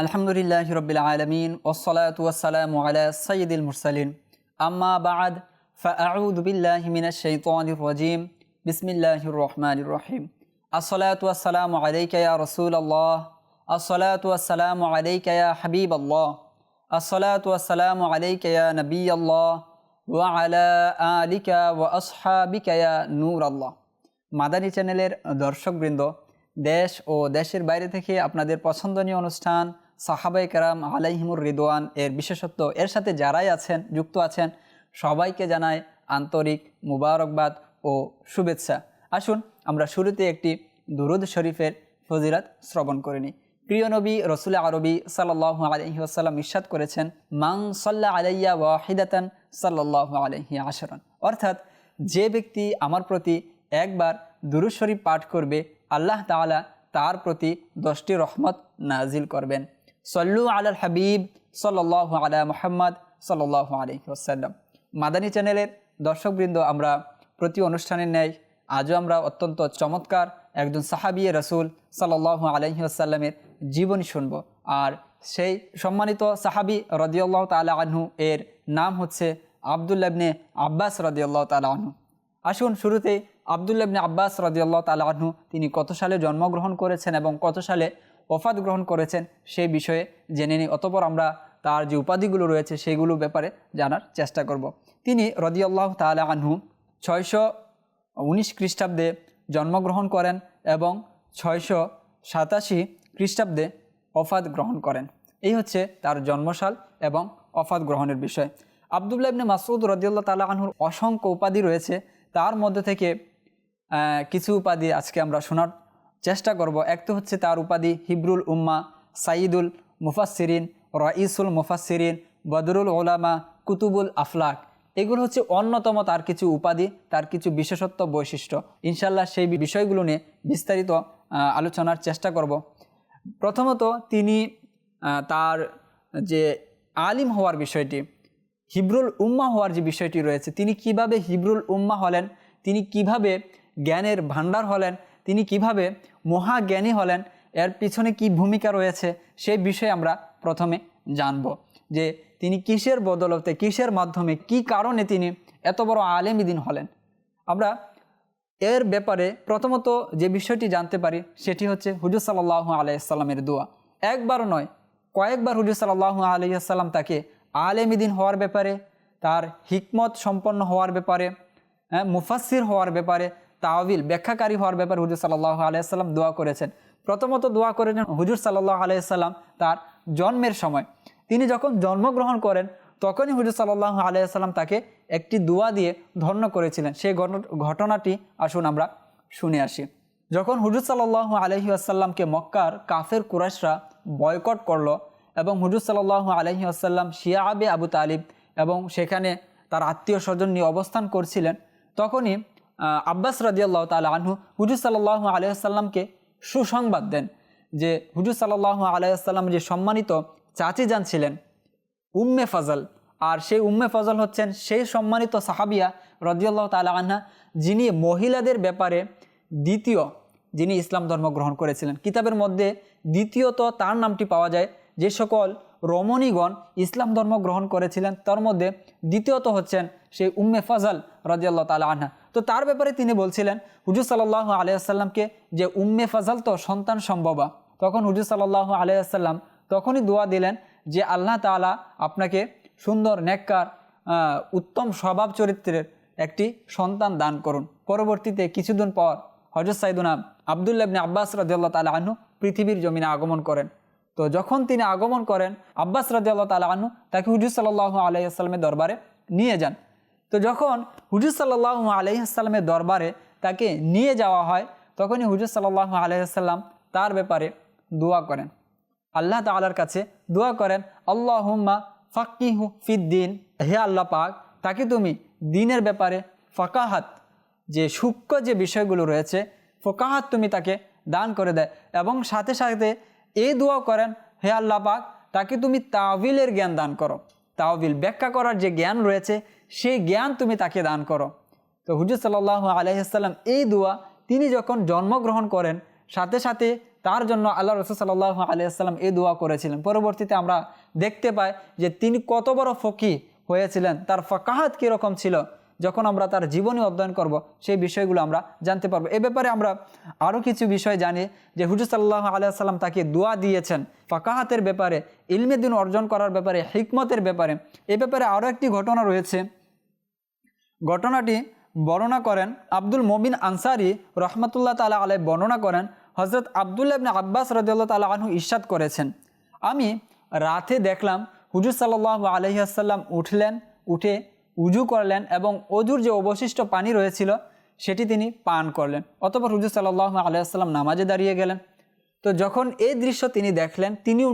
الحمد لله رب العالمين والصلاة والسلام على سيد المرسلين أما بعد فأعوذ بالله من الشيطان الرجيم بسم الله الرحمن الرحيم الصلاة والسلام عليك يا رسول الله الصلاة والسلام عليك يا حبيب الله الصلاة والسلام عليك يا نبي الله وعلى آلك وأصحابك يا نور الله মাদানী চ্যানেলের দর্শকবৃন্দ দেশ ও দেশের বাইরে থেকে আপনাদের পছন্দনীয় অনুষ্ঠান সাহাবাই কারাম আলাইহিমুর রিদওয়ান এর বিশেষত্ব, এর সাথে যারাই আছেন, যুক্ত আছেন, সবাইকে জানায় আন্তরিক মুবারকবাদ ও শুভেচ্ছা। আসুন, আমরা শুরুতে একটি দুরুদ শরীফের ফজিরাত শ্রবণ করে নিই। প্রিয় নবী, রসুল আরবি সাল্লাহ আলহি আসাল্লাম ইস্বাদ করেছেন মাং সাল্লা আলাইয়া ওয়াহিদাতান সাল্লাহ আলহি আশরণ অর্থাৎ, যে ব্যক্তি আমার প্রতি একবার দুরুদ শরীফ পাঠ করবে, আল্লাহ তাআলা তার প্রতি দশটি রহমত নাজিল করবেন। সল্লু আলাল হাবিব সাল্লাহ আলা মোহাম্মদ সাল্লাহ আলহি আসাল্লাম মাদানী চ্যানেলের দর্শকবৃন্দ, আমরা প্রতি অনুষ্ঠানের ন্যায় আজও আমরা অত্যন্ত চমৎকার একজন সাহাবি রসুল সাল্লাহ আলহি আসাল্লামের জীবনী শুনব। আর সেই সম্মানিত সাহাবি রদিয়াল্লাহ তালা আনহু, এর নাম হচ্ছে আবদুল্লাবনে আব্বাস রদিয়াল্লাহ তালা আনহু। আসুন শুরুতে আবদুল্লাবনে আব্বাস রদিয়াল্লাহ তালা আনহু, তিনি কত সালে জন্মগ্রহণ করেছেন এবং কত সালে ওফাত গ্রহণ করেছেন সেই বিষয়ে জেনে নিই। অতপর আমরা তার যে উপাধিগুলো রয়েছে সেগুলো ব্যাপারে জানার চেষ্টা করব। তিনি রদিয়াল্লাহ তালা আনহু ছয়শো উনিশ খ্রিস্টাব্দে জন্মগ্রহণ করেন এবং ছয়শো সাতাশি খ্রিস্টাব্দে অফাত গ্রহণ করেন। এই হচ্ছে তার জন্মসাল এবং অফাত গ্রহণের বিষয়। আবদুল্লাহ ইবনে মাসুদ রদিউল্লাহ তালা আনহুর অসংখ্য উপাধি রয়েছে। তার মধ্যে থেকে কিছু উপাধি আজকে আমরা শোনার চেষ্টা করব, এক তো হচ্ছে তার উপাধি হিবরুল উম্মা সাইদুল মুফাসিরিন রঈসুল মুফাসিরিন বদরুল ওলামা কুতুবুল আফলাক। এগুলো হচ্ছে অন্যতম তার কিছু উপাধি, তার কিছু বিশেষত্ব বৈশিষ্ট্য। ইনশাল্লাহ সেই বিষয়গুলো নিয়ে বিস্তারিত আলোচনার চেষ্টা করব। প্রথমত তিনি তার যে আলিম হওয়ার বিষয়টি, হিব্রুল উম্মা হওয়ার যে বিষয়টি রয়েছে, তিনি কীভাবে হিব্রুল উম্মা হলেন, তিনি কীভাবে জ্ঞানের ভাণ্ডার হলেন তিনি কীভাবে মহাজ্ঞানী হলেন, এর পিছনে কি ভূমিকা রয়েছে সেই বিষয়ে আমরা প্রথমে জানব। যে তিনি কিসের বদলতে, কিসের মাধ্যমে, কি কারণে তিনি এত বড় আলেমিদিন হলেন? আমরা এর ব্যাপারে প্রথমত যে বিষয়টি জানতে পারি, সেটি হচ্ছে হুজুর সাল্লাহ আলাইসাল্লামের দোয়া। একবার নয়, কয়েকবার হুজুর সাল্লাহ আলাইসাল্লাম তাকে আলেমিদিন হওয়ার ব্যাপারে, তার হিকমত সম্পন্ন হওয়ার ব্যাপারে হ্যাঁ মুফাসির হওয়ার ব্যাপারে তাওবিল ব্যাখ্যাকারী হওয়ার ব্যাপারে হুজুর সাল্লাহ আলাইসাল্লাম দোয়া করেছেন। প্রথমত দোয়া করেছেন হুজুর সাল্লাহ আলাইসাল্লাম তার জন্মের সময়। তিনি যখন জন্মগ্রহণ করেন, তখনই হুজুর সাল্লাহ আলাইসাল্লাম তাকে একটি দোয়া দিয়ে ধন্য করেছিলেন। সেই ঘটনাটি আসুন আমরা শুনে আসি। যখন হুজুর সাল্লাহ আলহি আসাল্লামকে মক্কার কাফের কুরাইশরা বয়কট করল এবং হুজুর সাল্লাহ আলহি আসাল্লাম শিয়া আবে আবু তালিব এবং সেখানে তার আত্মীয় স্বজন নিয়ে অবস্থান করছিলেন, তখনই আব্বাস রাজিয়াল্লাহ তাল আনহু হুজুর সাল্লাহ আলহামকে সুসংবাদ দেন যে হুজুর সাল্লাহ আলাইসাল্লাম যে সম্মানিত চাচি যান ছিলেন, উম্মে ফজল। আর সেই উম্মে ফজল হচ্ছেন সেই সম্মানিত সাহাবিয়া রদিয়াল্লাহ তালা আনহা, যিনি মহিলাদের ব্যাপারে দ্বিতীয়, যিনি ইসলাম ধর্ম গ্রহণ করেছিলেন। কিতাবের মধ্যে দ্বিতীয়ত তার নামটি পাওয়া যায়। যে সকল রমণীগণ ইসলাম ধর্ম গ্রহণ করেছিলেন, তার মধ্যে দ্বিতীয়ত হচ্ছেন সেই উম্মে ফজল রদিয়াল্লাহ তালা আনহা। তো তার ব্যাপারে তিনি বলছিলেন, হুজুর সাল্লাহ আলিয়াল্লামকে যে উম্মে ফজল তো সন্তান সম্ভবা। তখন হুজুর সাল্লাহ আলিয়াল্লাম তখনই দোয়া দিলেন যে, আল্লাহ তালা আপনাকে সুন্দর, নেককার উত্তম স্বভাব চরিত্রের একটি সন্তান দান করুন। পরবর্তীতে কিছুদিন পর হজরত সাইদুনাম আবদুল্লাবনে আব্বাস রাজিয়াল্লাহ তালা আনহু পৃথিবীর জমিনে আগমন করেন। তো যখন তিনি আগমন করেন, আব্বাস রাজিয়াল্লাহ তালা আনহু তাকে হুজুর সাল্লাহ আলাইসাল্লামের দরবারে নিয়ে যান। তো যখন হুজুর সাল্লাহ আলাইসাল্লামের দরবারে তাকে নিয়ে যাওয়া হয়, তখনই হুজুর সাল্লাহ আলাইসাল্লাম তার ব্যাপারে দোয়া করেন। আল্লাহ তালার কাছে দোয়া করেন আল্লাহ হুম্মা ফাকিহু ফিদ্দিন হে আল্লাহ পাক, তাকে তুমি দিনের ব্যাপারে ফাকাহাত, যে সূক্ষ্ম যে বিষয়গুলো রয়েছে, ফোকাহাত তুমি তাকে দান করে দেয়। এবং সাথে সাথে এই দোয়া করেন, হে আল্লাহ পাক, তাকে তুমি তাওবিলের জ্ঞান দান করো। তাওবিল ব্যাখ্যা করার যে জ্ঞান রয়েছে, সেই জ্ঞান তুমি তাকে দান করো। তো হুজুর সাল্লাহ আলহিসাল্লাম এই দোয়া তিনি যখন জন্মগ্রহণ করেন, সাথে সাথে তার জন্য আল্লাহ রসুল সাল্লাহ আলিয়াল্লাম এই দোয়া করেছিলেন। পরবর্তীতে আমরা দেখতে পাই যে তিনি কত বড় ফকি হয়েছিলেন, তার ফকাহাত কীরকম ছিল যখন আমরা তার জীবনী অধ্যয়ন করব, সেই বিষয়গুলো আমরা জানতে পারব। এ ব্যাপারে আমরা আরও কিছু বিষয় জানি যে হুজুর সাল্লাহ আলিয়াল্লাম তাকে দোয়া দিয়েছেন ফাকাহাতের ব্যাপারে, ইলমে দিন অর্জন করার ব্যাপারে, হিকমতের ব্যাপারে। এ ব্যাপারে আরও একটি ঘটনা রয়েছে। ঘটনাটি বর্ণনা করেন আব্দুল মমিন আনসারি রহমতুল্লাহ তালা আলাই বর্ণনা করেন হজরত আবদুল্লাহ আব্বাস রদিয়াল্লাহ তালা আনহু ইস্বাদ করেছেন। আমি রাতে দেখলাম হুজুর সাল্লাহ আলহিহাসাল্লাম উঠলেন, উঠে উজু করলেন এবং অজুর যে অবশিষ্ট পানি রয়েছিল, সেটি তিনি পান করলেন। অতপর হুজুর সাল্লাহ আলহিহাস্লাম নামাজে দাঁড়িয়ে গেলেন। তো যখন এই দৃশ্য তিনি দেখলেন, তিনিও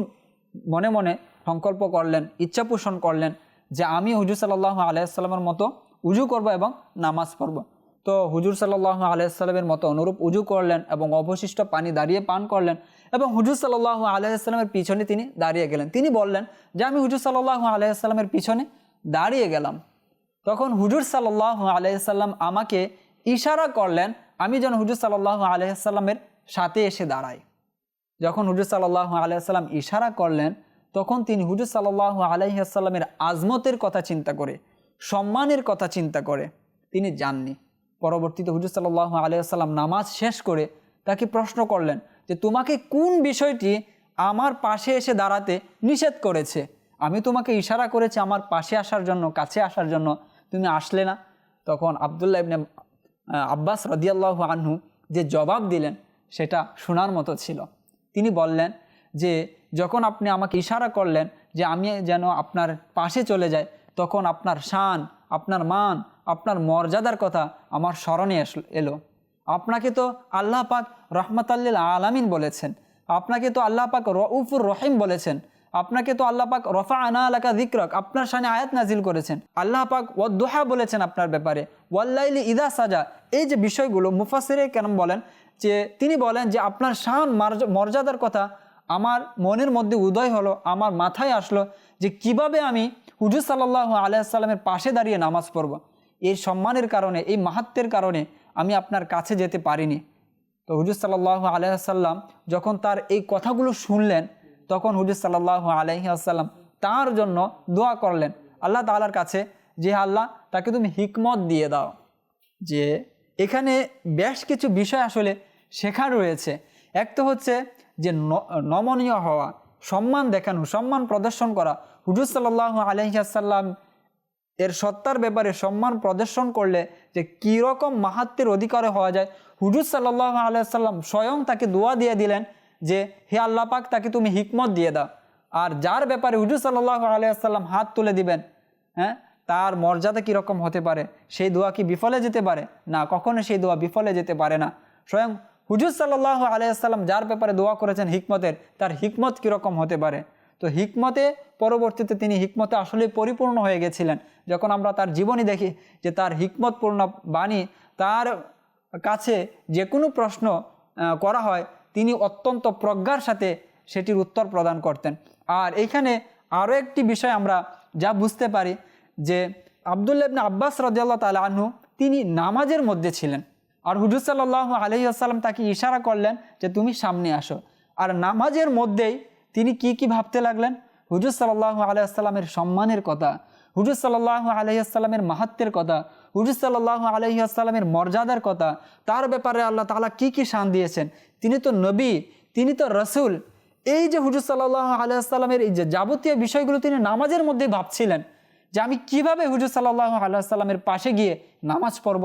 মনে মনে সংকল্প করলেন, ইচ্ছা পোষণ করলেন যে আমি হুজুর সাল্লাহ আলাইসাল্লামের মতো উজু করব এবং নামাজ পড়ব। তো হুজুর সাল্লাহ আলাইসাল্লামের মতো অনুরূপ উজু করলেন এবং অবশিষ্ট পানি দাঁড়িয়ে পান করলেন এবং হুজুর সাল্লাহ আলাইসাল্লামের পিছনে তিনি দাঁড়িয়ে গেলেন। তিনি বললেন যে আমি হুজুর সাল্লাহ আলাইসাল্লামের পিছনে দাঁড়িয়ে গেলাম। তখন হুজুর সাল্লাহ আলাইসাল্লাম আমাকে ইশারা করলেন, আমি যেন হুজুর সাল্লাহ আলাইসাল্লামের সাথে এসে দাঁড়াই। যখন হুজুর সাল্লাহ আলাইসাল্লাম ইশারা করলেন, তখন তিনি হুজুর সাল্লাহ আলাইসাল্লামের আজমতের কথা চিন্তা করে, সম্মানের কথা চিন্তা করে তিনি যাননি। পরবর্তীতে হুজুর সাল্লাহ আলাইসাল্লাম নামাজ শেষ করে তাকে প্রশ্ন করলেন যে, তোমাকে কোন বিষয়টি আমার পাশে এসে দাঁড়াতে নিষেধ করেছে? আমি তোমাকে ইশারা করেছি আমার পাশে আসার জন্য, কাছে আসার জন্য। তুমি আসলে না। তখন আবদুল্লাহ ইবনে আব্বাস রদিয়াল্লাহ আনহু যে জবাব দিলেন, সেটা শোনার মতো ছিল। তিনি বললেন যে, যখন আপনি আমাকে ইশারা করলেন যে আমি যেন আপনার পাশে চলে যাই, তখন আপনার শান, আপনার মান, আপনার মর্যাদার কথা আমার স্মরণে এলো। আপনাকে তো আল্লাহ পাক রহমতাল্লিল আলামিন বলেছেন। আপনাকে তো আল্লাহ পাক রউফুর রহিম বলেছেন। আপনাকে তো আল্লাহ পাক রফা আনা আলাকা দিক্রক আপনার সামনে আয়াত নাজিল করেছেন। আল্লাহ পাক ওয়াদোহা বলেছেন আপনার ব্যাপারে। ওয়াল্লাইলি ইদা সাজা। এই যে বিষয়গুলো মুফাসিরে কেন বলেন যে, তিনি বলেন যে, আপনার শান মর্যাদার কথা আমার মনের মধ্যে উদয় হলো, আমার মাথায় আসলো যে, কীভাবে আমি হুজুর সাল্লাহ আলাইসাল্লামের পাশে দাঁড়িয়ে নামাজ পড়ব। এই সম্মানের কারণে, এই মাহাত্মের কারণে আমি আপনার কাছে যেতে পারিনি। তো হুজুর সাল্লাহ আলাইসাল্লাম যখন তার এই কথাগুলো শুনলেন তখন হুজুর সাল্লাহ আলহিহাসাল্লাম তার জন্য দোয়া করলেন। আল্লাহ তালার কাছে যে আল্লাহ, তাকে তুমি হিকমত দিয়ে দাও যে এখানে বেশ কিছু বিষয় আসলে শেখার রয়েছে। এক তো হচ্ছে যে নমনীয় হওয়া, সম্মান দেখানো, সম্মান প্রদর্শন করা। হুজুর সাল্লাহ আলহিহাসাল্লাম এর সত্তার ব্যাপারে সম্মান প্রদর্শন করলে যে কীরকম মাহাত্মের অধিকারে হওয়া যায়। হুজুর সাল্লাহ আলাইসাল্লাম স্বয়ং তাকে দোয়া দিয়ে দিলেন যে, হে আল্লাহ পাক, তাকে তুমি হিকমত দিয়ে দাও। আর যার ব্যাপারে হুজুর সাল্লাহ আলাইসাল্লাম হাত তুলে দিবেন হ্যাঁ তার মর্যাদা কীরকম হতে পারে? সেই দোয়া কি বিফলে যেতে পারে? না, কখনো সেই দোয়া বিফলে যেতে পারে না। স্বয়ং হুজুর সাল্লাহ আলাইসাল্লাম যার ব্যাপারে দোয়া করেছেন হিকমতের, তার হিকমত কীরকম হতে পারে? তো হিকমতে পরবর্তীতে তিনি হিকমতে আসলে পরিপূর্ণ হয়ে গেছিলেন। যখন আমরা তার জীবনী দেখি যে তার হিকমতপূর্ণ বাণী, তার কাছে যে কোনো প্রশ্ন করা হয় তিনি অত্যন্ত প্রজ্ঞার সাথে সেটির উত্তর প্রদান করতেন। আর এইখানে আরও একটি বিষয় আমরা যা বুঝতে পারি যে আবদুল্লাবনে আব্বাস রদিয়াল্লাহ তালা আনহু তিনি নামাজের মধ্যে ছিলেন। আর হুজুর সাল্লাহ আলহি আসাল্লাম তাকে ইশারা করলেন যে তুমি সামনে আসো। আর নামাজের মধ্যেই তিনি কি কি ভাবতে লাগলেন? হুজুর সাল্লাহ আলাইসাল্লামের সম্মানের কথা, হুজুর সাল্লাহ আলহিহাস্লামের মাহাত্মের কথা হুজুর সাল্লাহ আলহিহাস্লামের মর্যাদার কথা, তার ব্যাপারে আল্লাহ তালা কি কি শান দিয়েছেন? তিনি তো নবী, তিনি তো রসুল। এই যে হুজুর সাল্লাহ আলাইসাল্লামের এই যে যাবতীয় বিষয়গুলো তিনি নামাজের মধ্যে ভাবছিলেন, যে আমি কীভাবে হুজুর সাল্লাহ আলাইসাল্লামের পাশে গিয়ে নামাজ পড়ব?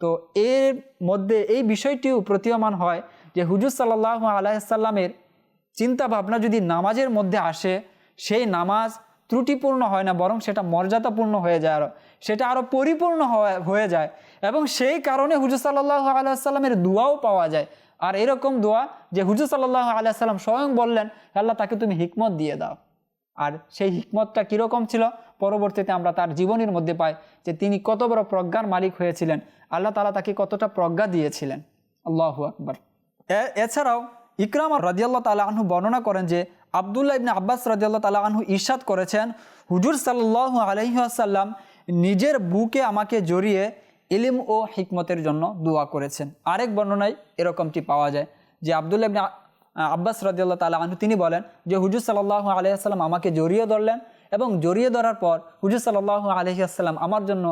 তো এর মধ্যে এই বিষয়টিও প্রতীয়মান হয় যে হুজুর সাল্লাহ চিন্তা ভাবনা যদি নামাজের মধ্যে আসে, সেই নামাজ ত্রুটিপূর্ণ হয় না, বরং সেটা মর্যাদাপূর্ণ হয়ে যায় আরও সেটা আরও পরিপূর্ণ হয়ে যায়। এবং সেই কারণে হুজুর সাল্লাহ আলাইসাল্লামের দোয়াও পাওয়া যায়। আর এরকম দোয়া যে হুজুর সাল্লাহ আলাইসাল্লাম স্বয়ং বললেন আল্লাহ, তাকে তুমি হিকমত দিয়ে দাও। আর সেই হিকমতটা কীরকম ছিল? পরবর্তীতে আমরা তার জীবনের মধ্যে পাই যে তিনি কত বড় প্রজ্ঞার মালিক হয়েছিলেন। আল্লাহ তালা তাকে কতটা প্রজ্ঞা দিয়েছিলেন। আল্লাহ আকবর। এছাড়াও ইকরাম রাজিয়াল্লাহ তালা আনহু বর্ণনা করেন যে আবদুল্লাহ ইবনে আব্বাস রাজিয়াল্লাহ তালা আনহু ইরশাদ করেছেন, হুজুর সাল্লাহ আলহিহাসাল্লাম নিজের বুকে আমাকে জড়িয়ে ইলিম ও হিকমতের জন্য দোয়া করেছেন। আরেক বর্ণনায় এরকমটি পাওয়া যায় যে আবদুল্লাহ ইবনে আব্বাস রাদিয়াল্লাহ তালা আনহু তিনি বলেন যে, হুজুর সাল্লাহ আলহিহাস্লাম আমাকে জড়িয়ে ধরলেন এবং জড়িয়ে ধরার পর হুজুর সাল্লাহ আলহিহাস্লাম আমার জন্য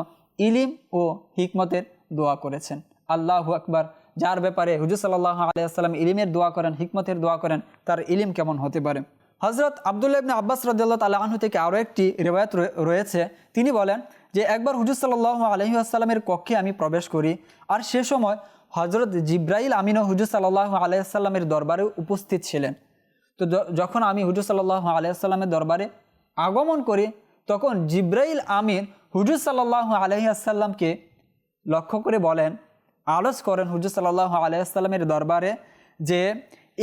ইলিম ও হিকমতের দোয়া করেছেন। আল্লাহু আকবার। যার ব্যাপারে হুজুর সাল্লাহ আলিয়াস্লাম ইলিমের দোয়া করেন, হিকমতের দোয়া করেন, তার ইলিম কেমন হতে পারে? হজরত আবদুল্লাহ ইবনে আব্বাস রাদিয়াল্লাহ তালা আনহু থেকে আরও একটি রয়ে- রয়েছে। তিনি বলেন যে, একবার হুজুর সাল্লাহ আলহি আসসালামের কক্ষে আমি প্রবেশ করি আর সে সময় হজরত জিব্রাইল আমিনও হুজুর সাল্লাহ আলাইসাল্লামের দরবারে উপস্থিত ছিলেন। তো যখন আমি হুজুর সাল্লাহ আলাইসাল্লামের দরবারে আগমন করি, তখন জিব্রাইল আমিন হুজুর সাল্লাহ আলহিহাসাল্লামকে লক্ষ্য করে বলেন আলোচ করেন হুজুর সাল্লাহ আলাইসাল্লামের দরবারে যে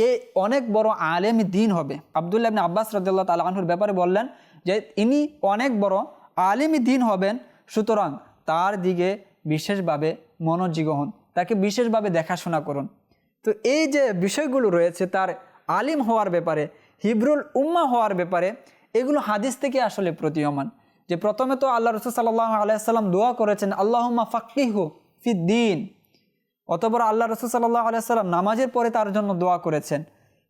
এ অনেক বড় আলেম দিন হবে। আবদুল্লাহ আব্বাস রদুল্লাহ তালাহুর ব্যাপারে বললেন যে ইনি অনেক বড় আলেমী দিন হবেন, সুতরাং তার দিকে বিশেষভাবে মনোযোগ হন, তাকে বিশেষভাবে দেখাশোনা করুন। তো এই যে বিষয়গুলো রয়েছে তার আলিম হওয়ার ব্যাপারে, হিব্রুল উম্মা হওয়ার ব্যাপারে, এগুলো হাদিস থেকে আসলে প্রতীয়মান। যে প্রথমে তো আল্লাহ রসুল সাল্লাহ আলাইসাল্লাম দোয়া করেছেন, আল্লাহম্মা ফাকিহু ফিদ্দিন। অতপর আল্লাহ রসুল সাল্লাহ আলাইসাল্লাম নামাজের পরে তার জন্য দোয়া করেছেন।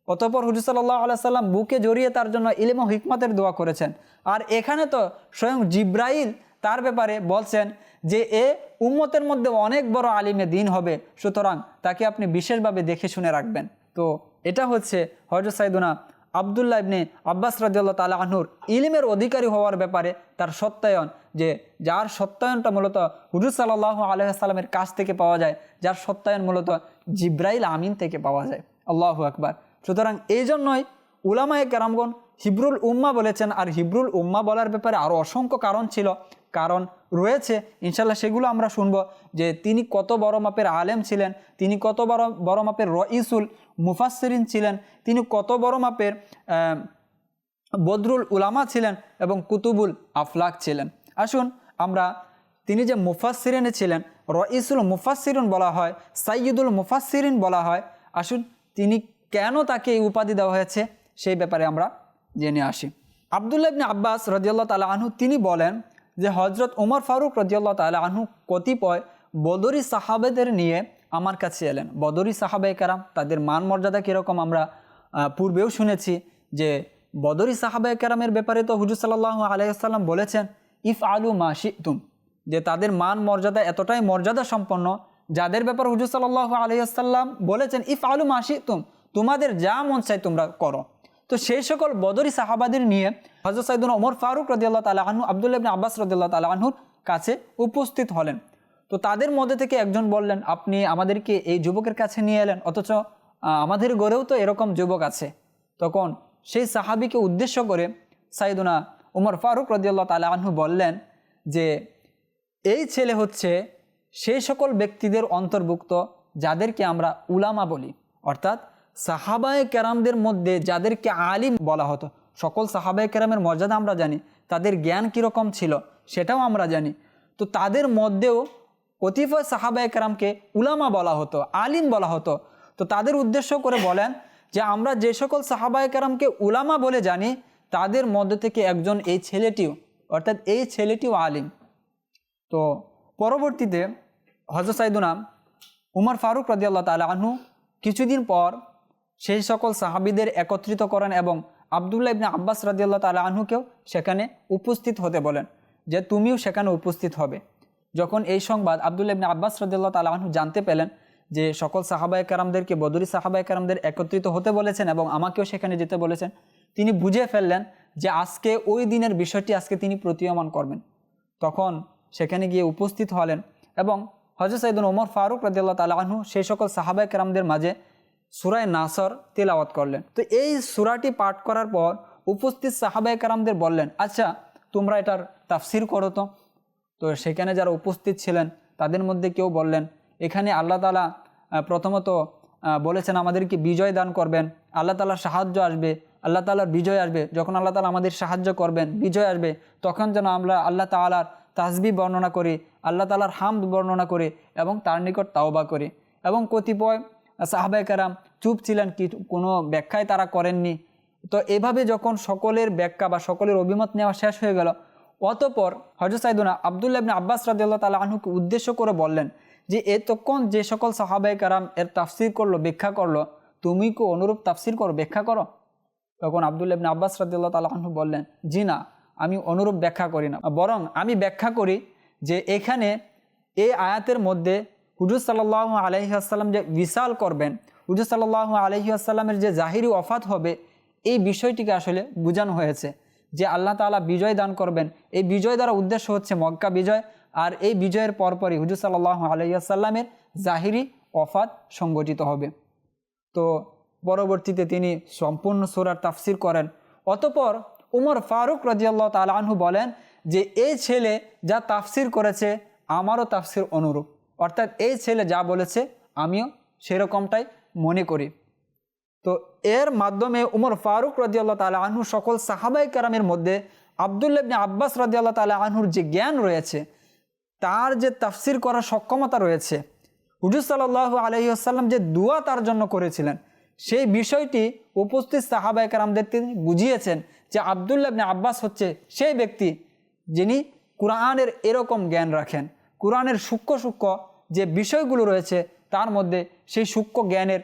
অতপর হুজুর সাল্লাহ আলাইসাল্লাম বুকে জড়িয়ে তার জন্য ইলিম হিকমতের দোয়া করেছেন। আর এখানে তো স্বয়ং জিব্রাইল তার ব্যাপারে বলছেন যে, এ উম্মতের মধ্যে অনেক বড় আলিমে দিন হবে, সুতরাং তাকে আপনি বিশেষভাবে দেখে শুনে রাখবেন। তো এটা হচ্ছে হজরত সাইদুনা আবদুল্লাহ ইবনে আব্বাস রাজিউল্লাহ তালা আনহুর ইলিমের অধিকারী হওয়ার ব্যাপারে তার সত্যায়ন, যে যার সত্যায়নটা মূলত হুজুর সাল্লাহ আলহামের কাছ থেকে পাওয়া যায়, যার সত্যায়ন মূলত জিব্রাইল আমিন থেকে পাওয়া যায়। আল্লাহ আকবার। সুতরাং এই জন্যই উলামায়ে কেরামগণ হিব্রুল উম্মা বলেছেন, আর হিব্রুল উম্মা বলার ব্যাপারে আরও অসংখ্য কারণ ছিল। কারণ রয়েছে। ইনশাল্লাহ সেগুলো আমরা শুনব যে তিনি কত বড় মাপের আলেম ছিলেন, তিনি কত বড় বড় মাপের রইসুল মুফাসসিরিন ছিলেন, তিনি কত বড় মাপের বদরুল উলামা ছিলেন এবং কুতুবুল আফলাক ছিলেন। আসুন আমরা তিনি যে মুফাসসিরিনে ছিলেন, রইসুল মুফাসসিরিন বলা হয় সাইয়দুল মুফাসসিরিন বলা হয়, আসুন তিনি কেন তাকে এই উপাধি দেওয়া হয়েছে সেই ব্যাপারে আমরা জেনে আসি। আবদুল্লাহ আব্বাস রদিয়াল্লাহ তালা আনহু তিনি বলেন যে হজরত উমর ফারুক রদিয়াল্লাহ তালা আনহু কতিপয় বদরি সাহাবেদের নিয়ে আমার কাছে এলেন। বদরি সাহাবে কারাম, তাদের মান মর্যাদা কীরকম আমরা পূর্বেও শুনেছি যে বদরি সাহাবে কারামের ব্যাপারে তো হুজুর সাল্লাহ আলাইসাল্লাম বলেছেন ইফ আলু মা যে তাদের মান মর্যাদা এতটাই মর্যাদা সম্পন্ন, যাদের ব্যাপার হুজুর সাল্লাহ আলাইসাল্লাম বলেছেন ইফ আলু মা শিতুম তোমাদের যা মন চাই তোমরা করো। তো সেই সকল বদরি সাহাবাদের নিয়ে হজরত সাইদুল ওমর ফারুক রদিয়াল্লাহ তালা আনহু, আবদুল্লাহ ইবনে আব্বাস রদিয়াল্লাহ তালা আনহুর কাছে উপস্থিত হলেন। তো তাদের মধ্যে থেকে একজন বললেন, আপনি আমাদেরকে এই যুবকের কাছে নিয়ে এলেন, অথচ আমাদের গড়েও তো এরকম যুবক আছে। তখন সেই সাহাবিকে উদ্দেশ্য করে সাইদুনা উমর ফারুক রদিয়াল্লাহ তালা আনহু বললেন যে, এই ছেলে হচ্ছে সেই সকল ব্যক্তিদের অন্তর্ভুক্ত যাদেরকে আমরা উলামা বলি। অর্থাৎ সাহাবায়ে কেরামদের মধ্যে যাদেরকে আলিম বলা হতো, সকল সাহাবায়ে কেরামের মর্যাদা আমরা জানি, তাদের জ্ঞান কীরকম ছিল সেটাও আমরা জানি। তো তাদের মধ্যেও কতিপয় সাহাবায়ে কেরামকে উলামা বলা হতো, আলিম বলা হতো। তো তাদের উদ্দেশ্য করে বলেন যে, আমরা যে সকল সাহাবায়ে কেরামকে উলামা বলে জানি, তাদের মধ্যে থেকে একজন এই ছেলেটিও, অর্থাৎ এই ছেলেটিও আলিম। তো পরবর্তীতে হজরত সাইদুনা উমর ফারুক রদিয়াল্লাহ তালা আনহু কিছুদিন পর সেই সকল সাহাবিদের একত্রিত করেন এবং আবদুল্লাহ ইবনে আব্বাস রদিয়াল্লাহ তালা আনহুকেও সেখানে উপস্থিত হতে বলেন যে তুমিও সেখানে উপস্থিত হবে। যখন এই সংবাদ আবদুল্লাহ ইবনে আব্বাস রদিয়াল্লাহ তালা আনহু জানতে পেলেন যে সকল সাহাবায় কারামদেরকে, বদরি সাহাবায় কারামদের একত্রিত হতে বলেছেন এবং আমাকেও সেখানে যেতে বলেছেন, তিনি বুঝে ফেললেন যে আজকে ওই দিনের বিষয়টি আজকে তিনি প্রতীয়মান করবেন। তখন সেখানে গিয়ে উপস্থিত হলেন এবং হজরত সাইদুল ওমর ফারুক রদিয়াল্লাহ তালা আনহু সেই সকল সাহাবায় কারামদের মাঝে সুরায় নাসর তেলাওয়াত করলেন। তো এই সুরাটি পাঠ করার পর উপস্থিত সাহাবায় কারামদের বললেন আচ্ছা তোমরা এটার তাফসির করো তো। তো সেখানে যারা উপস্থিত ছিলেন, তাদের মধ্যে কেউ বললেন, এখানে আল্লাহ তালা প্রথমত বলেছেন আমাদেরকে বিজয় দান করবেন। আল্লাহ তালার সাহায্য আসবে, আল্লাহ তালার বিজয় আসবে। যখন আল্লাহ তালা আমাদের সাহায্য করবেন, বিজয় আসবে, তখন যেন আমরা আল্লাহ তালার তাসবি বর্ণনা করি, আল্লাহ তালার হামদ বর্ণনা করি এবং তার নিকট তাওবা করি এবং কতিপয় সাহাবাই কারাম চুপ ছিলেন, কি কোনো ব্যাখ্যায় তারা করেননি। তো এভাবে যখন সকলের ব্যাখ্যা বা সকলের অভিমত নেওয়া শেষ হয়ে গেল, অতপর হজরত সাইদুনা আবদুল্লাহ আব্বাস রাদিয়াল্লাহু তাআলা আনহুকে উদ্দেশ্য করে বললেন যে, এতক্ষণ যে সকল সাহাবাই কারাম এর তাফসির করল, ব্যাখ্যা করল, তুমি কি অনুরূপ তাফসির করো, ব্যাখ্যা করো? তখন আবদুল্লাহ আব্বাস রাদিল্লাহ তালাহু বললেন, জি না, আমি অনুরূপ ব্যাখ্যা করি না। বরং আমি ব্যাখ্যা করি যে, এখানে এই আয়াতের মধ্যে হুজুর সাল্লাহ আলহিহাসাল্লাম যে বিশাল করবেন, হুজুর সাল্লাহ আলহিহাসাল্লামের যে জাহিরি অফাত হবে, এই বিষয়টিকে আসলে বোঝানো হয়েছে যে আল্লাহ তালা বিজয় দান করবেন। এই বিজয় দ্বারা উদ্দেশ্য হচ্ছে মক্কা বিজয় আর এই বিজয়ের পরপরই হুজুর সাল্লাহ আলহিহাসাল্লামের জাহিরি অফাত সংগঠিত হবে। তো পরবর্তীতে তিনি সম্পূর্ণ সুরার তাফসির করেন। অতপর উমর ফারুক রাজিয়াল্লাহ তালাহু বলেন যে এই ছেলে যা তাফসির করেছে, আমারও তাফসির অনুরূপ। অর্থাৎ এই ছেলে যা বলেছে, আমিও সেরকমটাই মনে করি। তো এর মাধ্যমে উমর ফারুক রাজিয়াল্লাহ তালা আনহু সকল সাহাবাই কারামের মধ্যে আবদুল্লাবনে আব্বাস রাজিয়াল্লাহ তালা আনহুর যে জ্ঞান রয়েছে, তার যে তাফসির করার সক্ষমতা রয়েছে, হুজুর সাল্লাহ আলহিহাসাল্লাম যে দুয়া তার জন্য করেছিলেন, সেই বিষয়টি উপস্থিত সাহাবাই কারামদের তিনি বুঝিয়েছেন যে আবদুল্লাবনে আব্বাস হচ্ছে সেই ব্যক্তি যিনি কোরআনের এরকম জ্ঞান রাখেন। কোরআনের সূক্ষ্ম সূক্ষ্ম যে বিষয়গুলো রয়েছে, তার মধ্যে সেই সূক্ষ্ম জ্ঞানের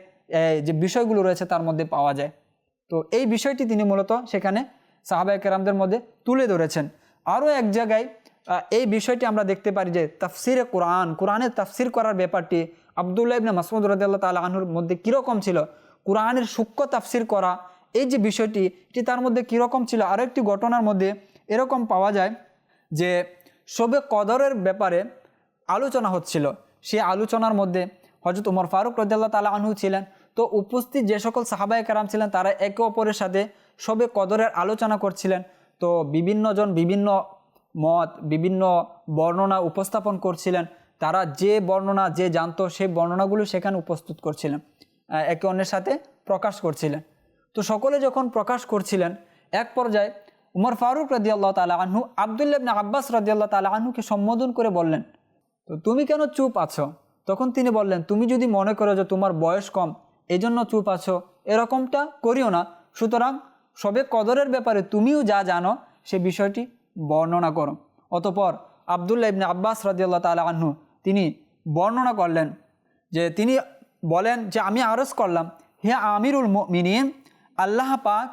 যে বিষয়গুলো রয়েছে, তার মধ্যে পাওয়া যায়। তো এই বিষয়টি তিনি মূলত সেখানে সাহাবাই কেরামদের মধ্যে তুলে ধরেছেন। আরও এক জায়গায় এই বিষয়টি আমরা দেখতে পারি যে তাফসিরে কোরআন, কোরআনের তাফসির করার ব্যাপারটি আবদুল্লাহ ইবনে মাসুদ রদাল্লাহ তাল আহনুর মধ্যে কীরকম ছিল? কোরআনের সূক্ষ্ম তাফসির করা, এই যে বিষয়টি, এটি তার মধ্যে কীরকম ছিল? আরও একটি ঘটনার মধ্যে এরকম পাওয়া যায় যে শোবে কদরের ব্যাপারে আলোচনা হচ্ছিল। সে আলোচনার মধ্যে হজরত উমর ফারুক রদাল্লাহ তালা আনহু ছিলেন। তো উপস্থিত যে সকল সাহাবায় কারাম ছিলেন, তারা একে অপরের সাথে সবে কদরের আলোচনা করছিলেন। তো বিভিন্নজন বিভিন্ন মত, বিভিন্ন বর্ণনা উপস্থাপন করছিলেন। তারা যে বর্ণনা যে জানতো, সেই বর্ণনাগুলো সেখানে উপস্থিত করছিলেন। একে অন্যের সাথে প্রকাশ করছিলেন। তো সকলে যখন প্রকাশ করছিলেন, এক পর্যায়ে উমর ফারুক রাজিয়াল্লাহ তালা আহ্নু আবদুল্লাবনে আব্বাস রাজিয়াল্লাহ তালা আহ্নুকে সম্বোধন করে বললেন তো তুমি কেন চুপ আছো? তখন তিনি বললেন, তুমি যদি মনে করো যে তোমার বয়স কম, এজন্য চুপ আছো। এরকমটা করিও না। সুতরাং সবে কদরের ব্যাপারে তুমিও যা জানো, সে বিষয়টি বর্ণনা করো। অতপর আবদুল্লাহ ইবনে আব্বাস রাজিয়াল্লাহ তালা আহ্নু তিনি বর্ণনা করলেন যে তিনি বলেন যে, আমি আরজ করলাম, হে আমিরুল মিনিন আল্লাহ পাক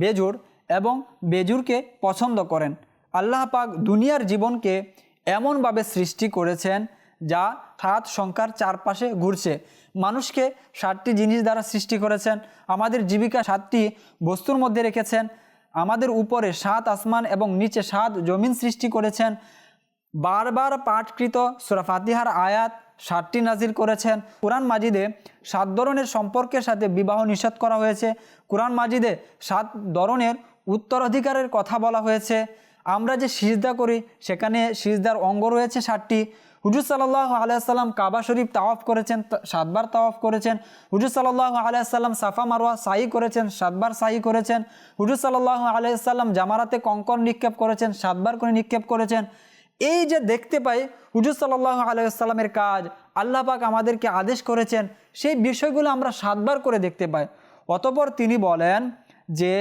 বেজুর এবং বেজুরকে পছন্দ করেন। আল্লাহ পাক দুনিয়ার জীবনকে এমনভাবে সৃষ্টি করেছেন যা সাত সংখ্যার চারপাশে ঘুরছে। মানুষকে সাতটি জিনিস দ্বারা সৃষ্টি করেছেন। আমাদের জীবিকা সাতটি বস্তুর মধ্যে রেখেছেন। আমাদের উপরে সাত আসমান এবং নিচে সাত জমিন সৃষ্টি করেছেন। বারবার পাঠকৃত সুরা ফাতিহার আয়াত সাতটি নাজির করেছেন। কোরআন মাজিদে সাত ধরনের সম্পর্কের সাথে বিবাহ নিষেধ করা হয়েছে। কোরআন মাজিদে সাত ধরনের উত্তরাধিকারের কথা বলা হয়েছে। আমরা যে সিজদা করি, সেখানে সিজদার অঙ্গ রয়েছে ষাটটি হুজুর সাল্লাহ আলাইসাল্লাম কাবা শরীফ তাওয়াফ করেছেন সাতবার তাওয়াফ করেছেন। হুজুর সাল্লাহ আলাইসাল্লাম সাফা মারোয়া সাহি করেছেন, সাতবার সাহি করেছেন। হুজুর সাল্লাহ আলাইসাল্লাম জামারাতে কঙ্কন নিক্ষেপ করেছেন, সাতবার করে নিক্ষেপ করেছেন। এই যে দেখতে পাই, হুজুর সাল্লাহ আলাইসাল্লামের কাজ, আল্লাহ পাক আমাদেরকে আদেশ করেছেন, সেই বিষয়গুলো আমরা সাতবার করে দেখতে পাই। অতপর তিনি বলেন যে,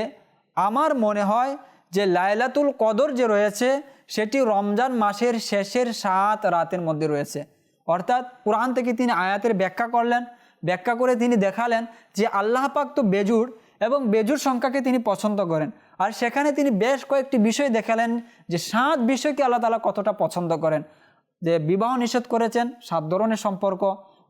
আমার মনে হয় যে লায়লাতুল কদর যে রয়েছে, সেটি রমজান মাসের শেষের সাত রাতের মধ্যে রয়েছে। অর্থাৎ কোরআন থেকে তিনি আয়াতের ব্যাখ্যা করলেন। ব্যাখ্যা করে তিনি দেখালেন যে আল্লাহ পাক তো বেজুর এবং বেজুর সংখ্যাকে তিনি পছন্দ করেন। আর সেখানে তিনি বেশ কয়েকটি বিষয় দেখালেন যে সাত বিষয়কে আল্লাহ তালা কতটা পছন্দ করেন। যে বিবাহ নিষেধ করেছেন, সাত ধরনের সম্পর্ক,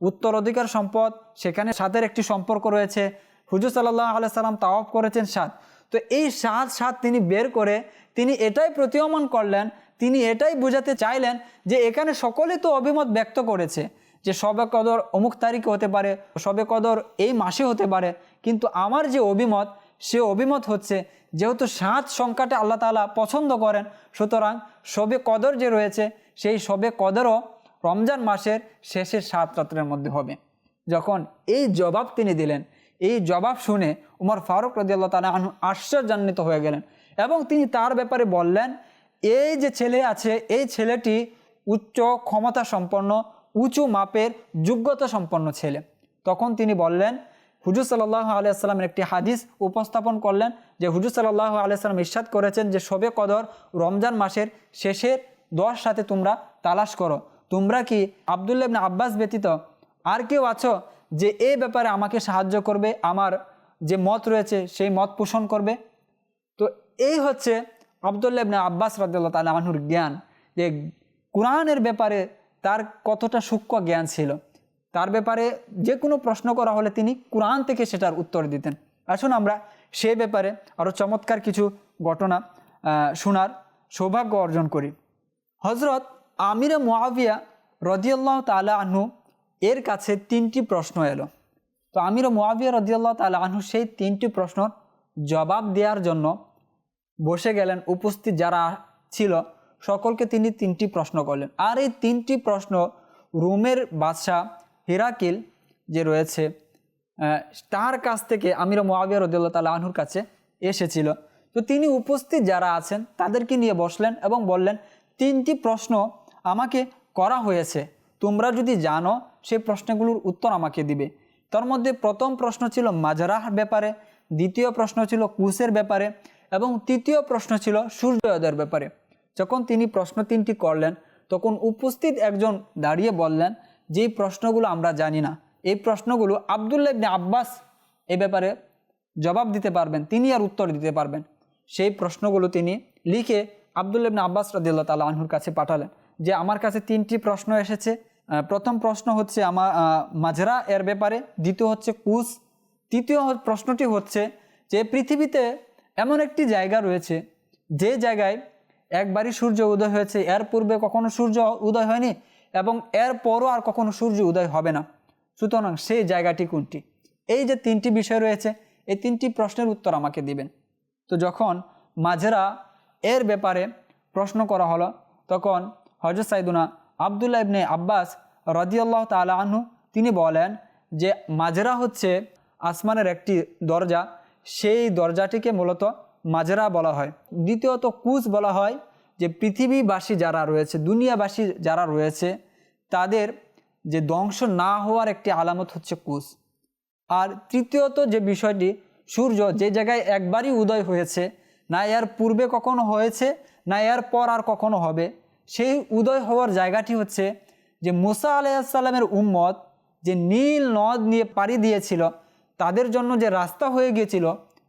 উত্তরাধিকার সম্পদ, সেখানে সাতের একটি সম্পর্ক রয়েছে। হুজুর সাল্লাহ আলাই সাল্লাম তাওয়াফ করেছেন সাত। তো এই সাত সাত তিনি বের করে তিনি এটাই প্রতীয়মান করলেন, তিনি এটাই বোঝাতে চাইলেন যে এখানে সকলে তো অভিমত ব্যক্ত করেছে যে সবে কদর অমুক তারিখে হতে পারে, সবে কদর এই মাসে হতে পারে। কিন্তু আমার যে অভিমত, সে অভিমত হচ্ছে যেহেতু সাত সংখ্যাটা আল্লাহ তালা পছন্দ করেন, সুতরাং সবে কদর যে রয়েছে, সেই সবে কদরও রমজান মাসের শেষের সাত রাত্রের মধ্যে হবে। যখন এই জবাব তিনি দিলেন এই জবাব শুনে উমর ফারুক রাজিয়াল্লাহ তালা আশ্চর্যান্বিত হয়ে গেলেন এবং তিনি তার ব্যাপারে বললেন, এই যে ছেলে আছে, এই ছেলেটি উচ্চ ক্ষমতা সম্পন্ন উঁচু মাপের যোগ্যতা সম্পন্ন ছেলে। তখন তিনি বললেন, হুজুর সাল্লাহ আলিয়াস্লামের একটি হাদিস উপস্থাপন করলেন যে হুজুর সাল্লাহ আলিয়াস্লাম ইস্বাদ করেছেন যে শবে কদর রমজান মাসের শেষের দশ সাথে তোমরা তালাশ করো। তোমরা কি আবদুল্লাবনে আব্বাস ব্যতীত আর কেউ আছো? যে এ ব্যাপারে আমাকে সাহায্য করবে, আমার যে মত রয়েছে সেই মত পোষণ করবে। তো এই হচ্ছে আবদুল্লাহ ইবনে আব্বাস রাদিয়াল্লাহু তাআলা আনহুর জ্ঞান যে কোরআনের ব্যাপারে তার কতটা সূক্ষ্ম জ্ঞান ছিল। তার ব্যাপারে যে কোনো প্রশ্ন করা হলে তিনি কোরআন থেকে সেটার উত্তর দিতেন। আসুন আমরা সে ব্যাপারে আরও চমৎকার কিছু ঘটনা শোনার সৌভাগ্য অর্জন করি। হজরত আমিরে মোয়াবিয়া রদিয়াল্লাহ তালা আনহু এর কাছে তিনটি প্রশ্ন এলো। তো আমির মোয়াবিয়া রদিয়াল্লাহ তালা আনহু সেই তিনটি প্রশ্নর জবাব দেওয়ার জন্য বসে গেলেন উপস্থিত যারা ছিল সকলকে তিনি তিনটি প্রশ্ন করলেন। আর এই তিনটি প্রশ্ন রোমের বাদশাহ হিরাকিল যে রয়েছে আহ, তার কাছ থেকে আমির মোয়াবিয়া রদিয়াল্লাহ তালা আনহুর কাছে এসেছিল। তো তিনি উপস্থিত যারা আছেন তাদেরকে নিয়ে বসলেন এবং বললেন তিনটি প্রশ্ন আমাকে করা হয়েছে। তোমরা যদি জানো সেই প্রশ্নগুলোর উত্তর আমাকে দিবে। তার মধ্যে প্রথম প্রশ্ন ছিল মাজরাহ ব্যাপারে, দ্বিতীয় প্রশ্ন ছিল কুসের ব্যাপারে, এবং তৃতীয় প্রশ্ন ছিল সূর্যোদয়ের ব্যাপারে। যখন তিনি প্রশ্ন তিনটি করলেন, তখন উপস্থিত একজন দাঁড়িয়ে বললেন যে প্রশ্নগুলো আমরা জানি না, এই প্রশ্নগুলো আবদুল্লাহ ইবনে আব্বাস এ ব্যাপারে জবাব দিতে পারবেন, তিনি আর উত্তর দিতে পারবেন। সেই প্রশ্নগুলো তিনি লিখে আবদুল্লাহ ইবনে আব্বাস রদিল্লা তালা আনহুর কাছে পাঠালেন, যে আমার কাছে তিনটি প্রশ্ন এসেছে প্রথম প্রশ্ন হচ্ছে আমার মাজরা এর ব্যাপারে। দ্বিতীয় হচ্ছে কুস। তৃতীয় প্রশ্নটি হচ্ছে যে পৃথিবীতে এমন একটি জায়গা রয়েছে, যে জায়গায় একবারই সূর্য উদয় হয়েছে। এর পূর্বে কখনো সূর্য উদয় হয়নি এবং এর পরও আর কখনো সূর্য উদয় হবে না। সুতরাং সেই জায়গাটি কোনটি? এই যে তিনটি বিষয় রয়েছে, এই তিনটি প্রশ্নের উত্তর আমাকে দিবেন। তো যখন মাঝেরা এর ব্যাপারে প্রশ্ন করা হলো, তখন হজরত সাইদুনা আবদুল্লাহ ইবনে আব্বাস রদিয়াল্লাহ তালা আনহু, তিনি বলেন যে মাজরা হচ্ছে আসমানের একটি দরজা। সেই দরজাটিকে মূলত মাজরা বলা হয়। দ্বিতীয়ত কুচ বলা হয় যে পৃথিবীবাসী যারা রয়েছে, দুনিয়াবাসী যারা রয়েছে, তাদের যে ধ্বংস না হওয়ার একটি আলামত হচ্ছে কুচ আর তৃতীয়ত যে বিষয়টি, সূর্য যে জায়গায় একবারই উদয় হয়েছে, না এর পূর্বে কখনো হয়েছে, না এর পর আর কখনো হবে। সেই উদয় হওয়ার জায়গাটি হচ্ছে যে মুসা আলাইসাল্লামের উম্মত যে নীল নদ নিয়ে পাড়ি দিয়েছিল, তাদের জন্য যে রাস্তা হয়ে গিয়েছিল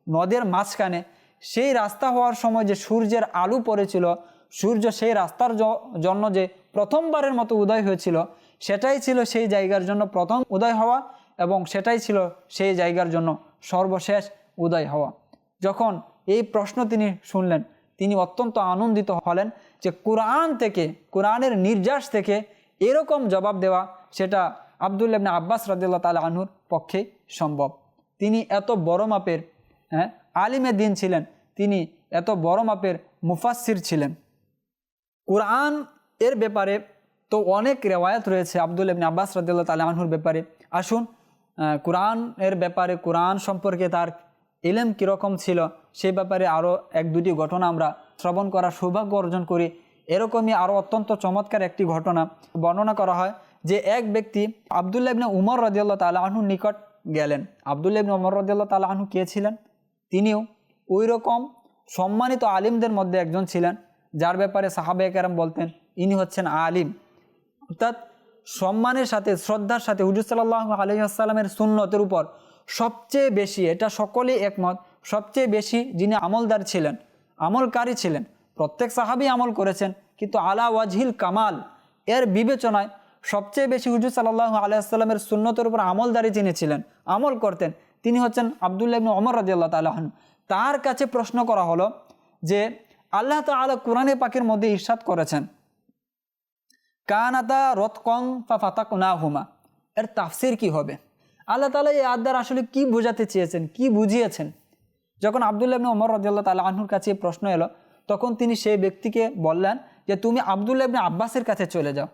নদের মাঝখানে, সেই রাস্তা হওয়ার সময় যে সূর্যের আলু পড়েছিল, সূর্য সেই রাস্তার জন্য যে প্রথমবারের মতো উদয় হয়েছিল, সেটাই ছিল সেই জায়গার জন্য প্রথম উদয় হওয়া এবং সেটাই ছিল সেই জায়গার জন্য সর্বশেষ উদয় হওয়া। যখন এই প্রশ্ন তিনি শুনলেন, তিনি অত্যন্ত আনন্দিত হলেন যে কোরআন থেকে, কোরআনের নির্যাস থেকে এরকম জবাব দেওয়া, সেটা আবদুল্লাবনে আব্বাস রাদিল্লা তালা আনহুর পক্ষে সম্ভব। তিনি এত বড় মাপের হ্যাঁ আলিমে দিন ছিলেন, তিনি এত বড় মাপের মুফাসির ছিলেন। কোরআন এর ব্যাপারে তো অনেক রেওয়ায়ত রয়েছে আব্দুল ইবনে আব্বাস রাদিল্লাহ তালা আনহুর ব্যাপারে। আসুন কোরআন এর ব্যাপারে, কোরআন সম্পর্কে তার এলেম কীরকম ছিল সেই ব্যাপারে আরও এক দুটি ঘটনা আমরা শ্রবণ করার সৌভাগ্য অর্জন করি। এরকমই আরও অত্যন্ত চমৎকার একটি ঘটনা বর্ণনা করা হয় যে এক ব্যক্তি আবদুল্লাহ ইবনে উমর রদিয়াল্লাহ তালা আনহুর নিকট গেলেন। আবদুল্লাহ ইবনে উমর রদিয়াল্লাহ তালা আনহু কে ছিলেন? তিনিও ওই রকম সম্মানিত আলিমদের মধ্যে একজন ছিলেন, যার ব্যাপারে সাহাবে কেরাম বলতেন, ইনি হচ্ছেন আলিম। অর্থাৎ সম্মানের সাথে, শ্রদ্ধার সাথে হুজুর সাল্লাহ আলহিহাস্লামের সুন্নতের উপর সবচেয়ে বেশি, এটা সকলেই একমত, সবচেয়ে বেশি যিনি আমলদার ছিলেন আমলকারী ছিলেন। প্রত্যেক সাহাবি আমল করেছেন, কিন্তু আলা ওয়াজহিল কামাল, এর বিবেচনায় সবচেয়ে বেশি হুজুর সাল্লাহ আলাইসাল্লামের সুন্নতের উপর আমলদারি যিনি ছিলেন, আমল করতেন, তিনি হচ্ছেন আবদুল্লাহ ইবনে ওমর রাজিয়াল্লাহ তালাহন তার কাছে প্রশ্ন করা হলো যে, আল্লাহ তালা কোরআনে পাকের মধ্যে ইরশাদ করেছেন, কানাতা রতকং ফা ফাতাক না হুমা এর তাফসির কি হবে? আল্লাহ তালা এই আদার আসলে কি বোঝাতে চেয়েছেন, কি বুঝিয়েছেন? যখন আবদুল্লাহ ইবনে ওমর রাজিয়াল্লাহ তালা আনহুর কাছে প্রশ্ন এলো, তখন তিনি সেই ব্যক্তিকে বললেন যে, তুমি আবদুল্লাহ ইবনে আব্বাসের কাছে চলে যাও।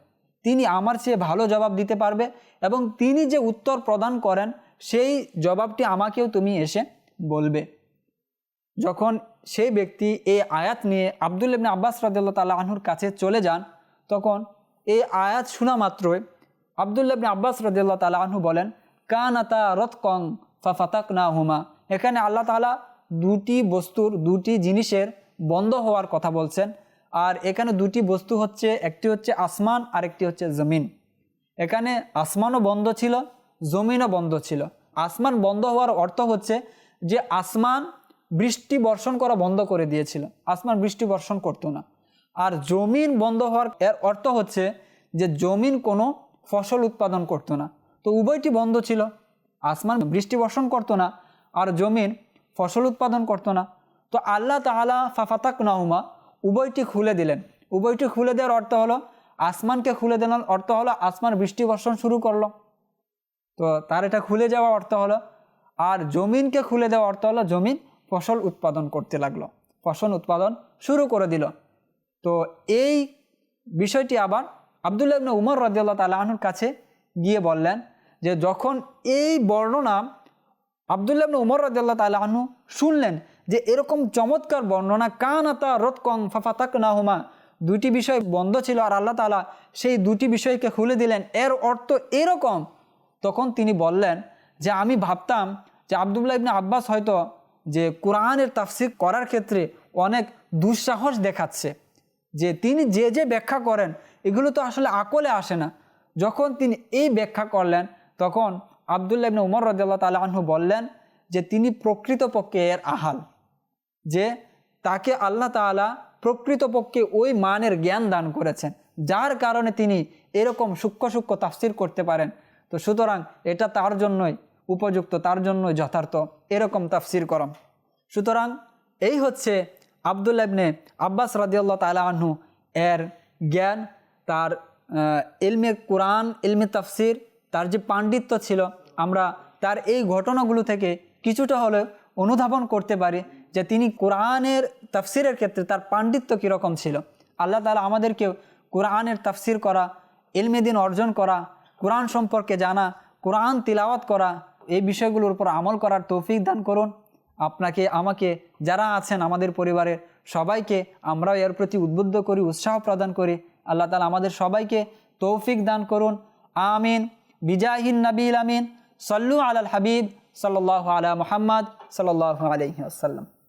তিনি আমার চেয়ে ভালো জবাব দিতে পারবে এবং তিনি যে উত্তর প্রদান করেন, সেই জবাবটি আমাকেও তুমি এসে বলবে। যখন সেই ব্যক্তি এই আয়াত নিয়ে আবদুল ইবনে আব্বাস রাদিল্লা তালা আনহুর কাছে চলে যান, তখন এই আয়াত শোনা মাত্রই আবদুল্লাহ ইবনে আব্বাস রাদিল্লা তালা আনহু বলেন, কানাতা রত কং ফা ফাতাক না হুমা এখানে আল্লাহ তালা দুটি বস্তুর দুটি জিনিসের বন্ধ হওয়ার কথা বলছেন। আর এখানে দুটি বস্তু হচ্ছে, একটি হচ্ছে আসমান আর একটি হচ্ছে জমিন। এখানে আসমানও বন্ধ ছিল, জমিনও বন্ধ ছিল। আসমান বন্ধ হওয়ার অর্থ হচ্ছে যে আসমান বৃষ্টি বর্ষণ করা বন্ধ করে দিয়েছিল। আসমান বৃষ্টি বর্ষণ করতো না। আর জমিন বন্ধ হওয়ার এর অর্থ হচ্ছে যে জমিন কোনো ফসল উৎপাদন করতো না। তো উভয়টি বন্ধ ছিল। আসমান বৃষ্টি বর্ষণ করতো না, আর জমিন ফসল উৎপাদন করতো না। তো আল্লাহ তাহালা ফাফাতাক নাহুমা উভয়টি খুলে দিলেন। উভয়টি খুলে দেওয়ার অর্থ হলো, আসমানকে খুলে দেওয়ার অর্থ হলো, আসমান বৃষ্টি বর্ষণ শুরু করল। তো তার এটা খুলে যাওয়া অর্থ হলো, আর জমিনকে খুলে দেওয়া অর্থ হলো, জমিন ফসল উৎপাদন করতে লাগল, ফসল উৎপাদন শুরু করে দিল। তো এই বিষয়টি আবার আবদুল্লাহ ইবনে উমর রাজিয়াল্লাহ তালাহুর কাছে গিয়ে বললেন যে, যখন এই বর্ণনা আবদুল্লাহ উমর রাজিয়াল্লাহ তালাহু শুনলেন যে এরকম চমৎকার বর্ণনা কানাতা রত কং ফাফাতাক নাহুমা দুইটি বিষয় বন্ধ ছিল আর আল্লাহ তালা সেই দুটি বিষয়কে খুলে দিলেন। এর অর্থ এরকম। তখন তিনি বললেন যে, আমি ভাবতাম যে আবদুল্লাহ ইবনে আব্বাস হয়তো যে কোরআনের তাফসির করার ক্ষেত্রে অনেক দুঃসাহস দেখাচ্ছে। যে তিনি যে যে ব্যাখ্যা করেন, এগুলো তো আসলে আকলে আসে না। যখন তিনি এই ব্যাখ্যা করলেন, তখন আবদুল্লাহ ইবনে উমর রাজিয়াল্লাহ তালা আনহু বললেন যে তিনি প্রকৃতপক্ষে এর আহাল, যে তাকে আল্লাহ তাআলা প্রকৃতপক্ষে ওই মানের জ্ঞান দান করেছেন, যার কারণে তিনি এরকম সূক্ষ্ম সূক্ষ্ম তাফসির করতে পারেন। তো সুতরাং এটা তার জন্যই উপযুক্ত, তার জন্যই যথার্থ এরকম তাফসির করম সুতরাং এই হচ্ছে আবদুল্লা ইবনে আব্বাস রাদিয়াল্লাহ তালা আনহু এর জ্ঞান, তার ইলমে কোরআন, ইলমে তাফসির তার যে পাণ্ডিত্য ছিল, আমরা তার এই ঘটনাগুলো থেকে কিছুটা হলেও অনুধাবন করতে পারি যে তিনি কোরআনের তাফসিরের ক্ষেত্রে তার পাণ্ডিত্য কীরকম ছিল। আল্লাহ তালা আমাদেরকেও কোরআনের তাফসির করা এলমেদিন অর্জন করা, কোরআন সম্পর্কে জানা, কোরআন তিলাওয়াত করা, এই বিষয়গুলোর উপর আমল করার তৌফিক দান করুন। আপনাকে, আমাকে যারা আছেন আমাদের পরিবারের সবাইকে আমরাও এর প্রতি উদ্বুদ্ধ করি, উৎসাহ প্রদান করি। আল্লাহ তালা আমাদের সবাইকে তৌফিক দান করুন। আমিন। বিজাহিন নবীল আমিন। সল্লু আলাল হাবিব সাল্লাহ আলা মোহাম্মদ সাল্লাহ আলহি আসাল্লাম